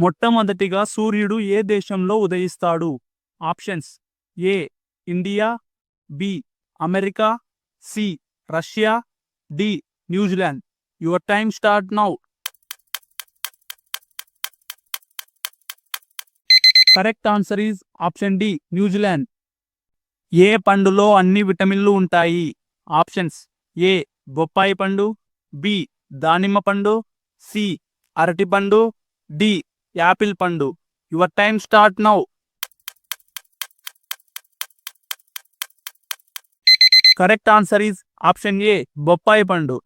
మొట్టమొదటిగా సూర్యుడు ఏ దేశంలో ఉదయిస్తాడు? Options A India B America C Russia D New Zealand. Your time start now. Correct answer is option D New Zealand. ఏ పండులో అన్ని విటమిన్లు ఉంటాయి? ఆప్షన్స్ ఏ బొప్పాయి పండు బి దానిమ్మ పండు సి అరటి పండు డి యాపిల్ పండు. Your time start now. Correct answer is option A బొప్పాయి పండు.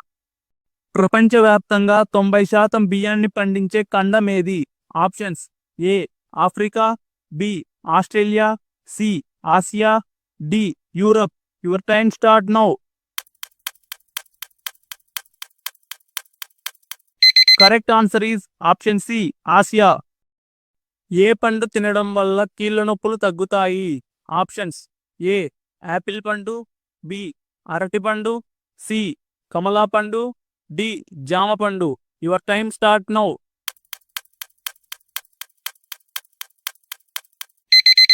ప్రపంచవ్యాప్తంగా తొంభై శాతం బియ్యాన్ని పండించే ఖండం ఏది? Options A Africa B Australia C Asia D Europe. Your time start now. Correct answer is option C Asia ఏ పండు తినడం వల్ల కీళ్ళ నొప్పులు తగ్గుతాయి? ఆప్షన్స్ ఏ యాపిల్ పండు బి అరటి పండు సి కమలా పండు డి జామ పండు. Your time start now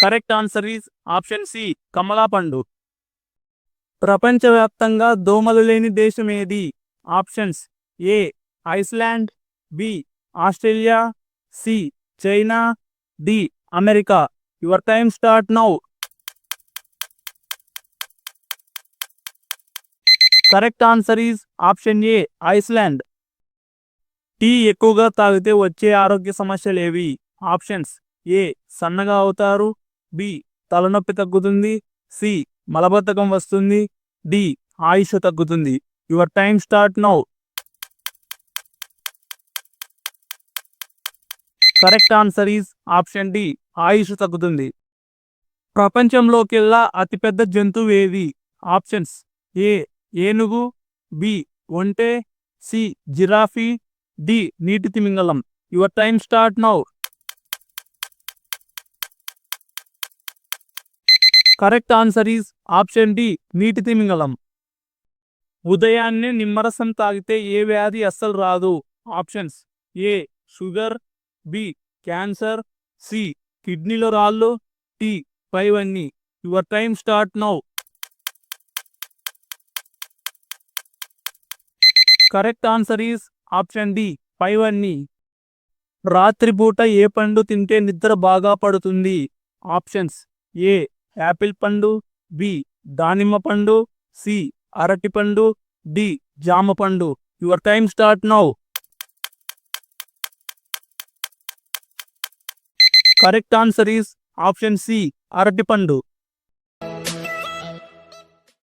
correct answer is option C కమలా పండు. ప్రపంచవ్యాప్తంగా దోమలు లేని దేశం ఏది? Options A Iceland B Australia C China D America. Your time start now. Correct answer is option A Iceland. Tea ఎక్కువగా తాగితే వచ్చే ఆరోగ్య సమస్యలు ఏవి? ఆప్షన్స్ ఏ సన్నగా అవుతారు. బి తలనొప్పి తగ్గుతుంది. సి మలబద్ధకం వస్తుంది. డి ఆయుష్ తగ్గుతుంది. Your time start now. Correct answer is option D. ఆయుష్ తగ్గుతుంది. ప్రపంచంలోకెల్లా అతిపెద్ద జంతువు ఏది? Options A. ఏనుగు బి. ఒంటె సి. Giraffe D. నీటి తిమింగలం. Your time start now. Correct answer is option D. నీటి తిమింగలం. ఉదయాన్నే నిమ్మరసం తాగితే ఏ వ్యాధి అస్సలు రాదు? Options A. Sugar B. Cancer C. కిడ్నీలో రాళ్ళు టి పైవన్నీ your time start now. Correct answer is option D. పైవన్నీ రాత్రిపూట ఏ పండు తింటే నిద్ర బాగా పడుతుంది? ఆప్షన్స్. ఏ. యాపిల్ పండు బి. దానిమ్మ పండు సి. అరటి పండు డి. జామ పండు. Your time start now. Correct answer is option C అరటిపండు.